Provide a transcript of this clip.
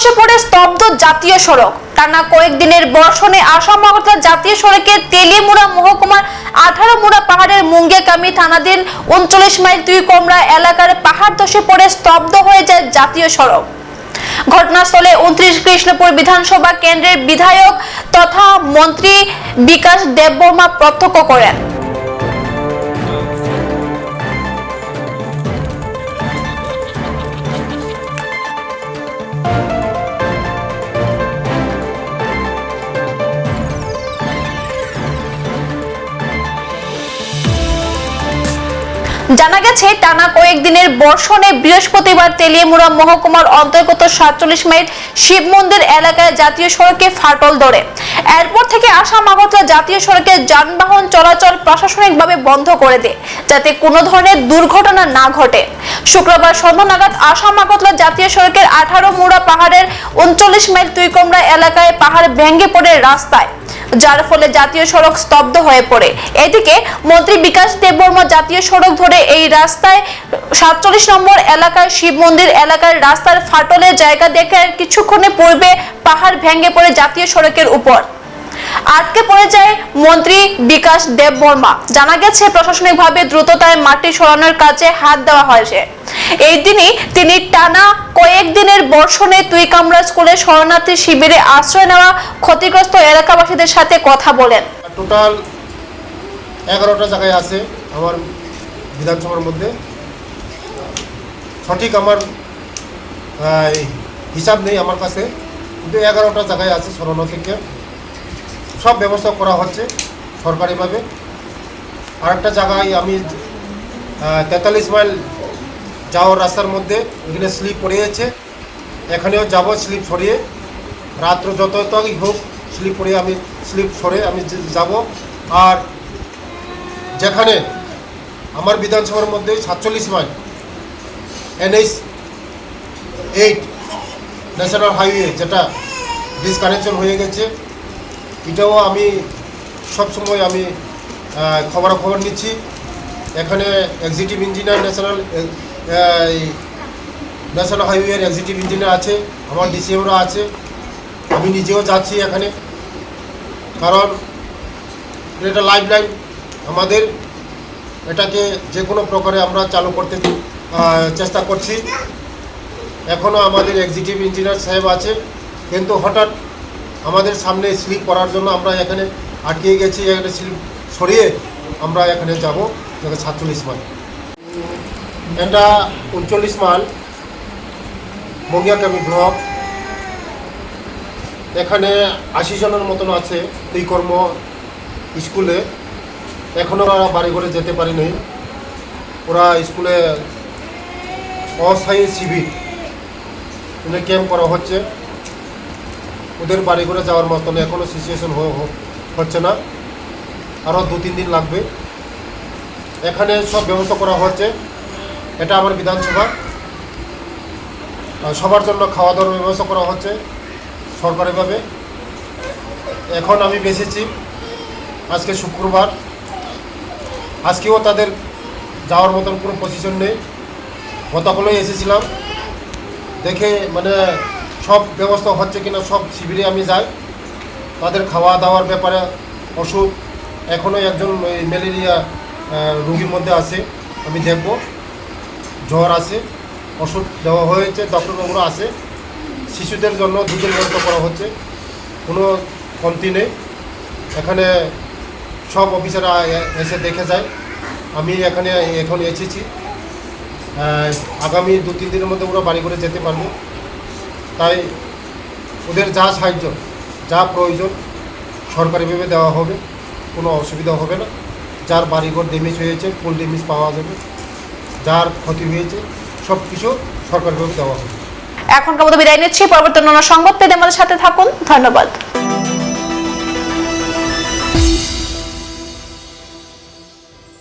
ধসে পড়ে স্তব্ধ জাতীয় সড়ক। টানা কয়েকদিনের বর্ষণে আসাম আগরতলা জাতীয় সড়কের তেলিয়ামুড়া মহকুমার আঠারো মুড়া পাহাড়ের মুঙ্গিয়াকামী থানাধীন উনচল্লিশ মাইল দুই কমরা এলাকার পাহাড় ধসে পড়ে স্তব্ধ হয়ে যায় জাতীয় সড়ক। ঘটনাস্থলে উনত্রিশ কৃষ্ণপুর বিধানসভা কেন্দ্রের বিধায়ক তথা মন্ত্রী বিকাশ দেববর্মা প্রত্যক্ষ করেন। জানা গেছে, টানা কয়েকদিনের বর্ষণে বৃহস্পতিবার তেলিয়ামুড়া মহকুমার অন্তর্গত সাতচল্লিশ মাইল শিব মন্দির এলাকায় জাতীয় সড়কে ফাটল ধরে। এরপর থেকে আসাম আগরতলা জাতীয় সড়কে যানবাহন চলাচল প্রশাসনিকভাবে বন্ধ করে দেয়, যাতে কোনো ধরনের দুর্ঘটনা না ঘটে। শুক্রবার সন্ধ্যা নাগাদ আসাম আগরতলা জাতীয় সড়কের আঠারো মুড়া পাহাড়ের উনচল্লিশ মাইল তুইকমরা এলাকায় পাহাড় ভেঙে পড়ে রাস্তায়। যার ফলে জাতীয় সড়ক স্তব্ধ হয়ে পড়ে। এদিকে মন্ত্রী বিকাশ দেববর্মা জাতীয় সড়ক ধরে এই রাস্তায় সাতচল্লিশ নম্বর এলাকায় শিব মন্দির এলাকার রাস্তার ফাটলের জায়গা দেখে কিছুক্ষণে পূর্বে পাহাড় ভেঙে পড়ে জাতীয় সড়কের উপর। আটকে পড়ে যায় মন্ত্রী বিকাশ দেববর্মা। জানা গেছে, প্রশাসনিকভাবে দ্রুততায় মাটি সরানোর কাজে হাত দেওয়া হয়েছে। এই দিনই তিনি টানা কয়েকদিনের বর্ষণে তুই তুইকামরা স্কুলের শরণার্থী শিবিরে আশ্রয় নেওয়া ক্ষতিগ্রস্ত এলাকাবাসীদের সাথে কথা বলেন। টোটাল এগারোটা জায়গায় আছে আমার বিধানসভার মধ্যে। সঠিক আমার হিসাব নেই আমার কাছে, কিন্তু এগারোটা জায়গায় আছে শরণার্থীকে। সব ব্যবস্থা করা হচ্ছে সরকারিভাবে। আর একটা জায়গায় আমি তেতাল্লিশ মাইল যাওয়ার রাস্তার মধ্যে এখানে স্লিপ পড়ে গেছে এখানেও যাব স্লিপ সরিয়ে। রাত্র যত হোক স্লিপ পরে আমি স্লিপ সরে আমি যাব। আর যেখানে আমার বিধানসভার মধ্যে সাতচল্লিশ mile, NH eight national highway যেটা ডিসকানেকশন হয়ে গেছে। এটাও আমি সবসময় আমি খবরাখবর নিচ্ছি। এখানে এক্সিকিউটিভ ইঞ্জিনিয়ার ন্যাশনাল ন্যাশনাল হাইওয়ের এক্সিকিউটিভ ইঞ্জিনিয়ার আছে, আমার ডিসিএমরা আছে। আমি নিজেও যাচ্ছি এখানে। কারণ এটা লাইফ লাইন আমাদের। এটাকে যে কোনো প্রকারে আমরা চালু করতে চেষ্টা করছি। এখনও আমাদের এক্সিকিউটিভ ইঞ্জিনিয়ার সাহেব আছে। কিন্তু হঠাৎ আমাদের সামনে স্লিপ করার জন্য আমরা এখানে আটকে গেছি, এখানে স্লিপ সরিয়ে আমরা এখানে যাব সাতচল্লিশ মাইল। এটা উনচল্লিশ মাইল বঙ্গিয়াকামী ব্লক। এখানে আশি জনের মতন আছে দুই কর্ম স্কুলে। এখনও ওরা বাড়ি ঘরে যেতে পারেনি। ওরা স্কুলে অস্থায়ী শিবির ক্যাম্প করা হচ্ছে। ওদের বাড়ি ঘরে যাওয়ার মতন এখনও সিচুয়েশন হচ্ছে না। আরও দু তিন দিন লাগবে। এখানে সব ব্যবস্থা করা হচ্ছে। এটা আমার বিধানসভা। সবার জন্য খাওয়া দাওয়ার ব্যবস্থা করা হচ্ছে সরকারিভাবে। এখন আমি বেসেছি। আজকে শুক্রবার। আজকেও তাদের যাওয়ার মতন কোনো পজিশন নেই। গতকালই এসেছিলাম। দেখে মানে সব ব্যবস্থা হচ্ছে কিনা সব শিবিরে আমি যাই। তাদের খাওয়া দাওয়ার ব্যাপারে অসুখ এখনও একজন ওই ম্যালেরিয়া রোগীর মধ্যে আছে, আমি দেখব। জ্বর আছে, ওষুধ দেওয়া হয়েছে ডক্টরবাবুরা আছে। শিশুদের জন্য দুধের ব্যবস্থা করা হচ্ছে, কোনো কমতি নেই। এখানে সব অফিসাররা এসে দেখে যায়। আমি এখানে এখন এসেছি। আগামী দু তিন দিনের মধ্যে ওরা বাড়ি করে যেতে পারবে। তাই ওদের যা সাহায্য, যা প্রয়োজন সরকারিভাবে দেওয়া হবে, কোনো অসুবিধা হবে না। যার বাড়িঘর ড্যামেজ হয়েছে ফুল ড্যামেজ পাওয়া যাবে, যার ক্ষতি হয়েছে সব কিছু সরকারিভাবে দেওয়া হবে। এখনকার মতো বিদায় নিচ্ছি, পরবর্তী অন্য সংবাদ পেতে আমাদের সাথে থাকুন। ধন্যবাদ।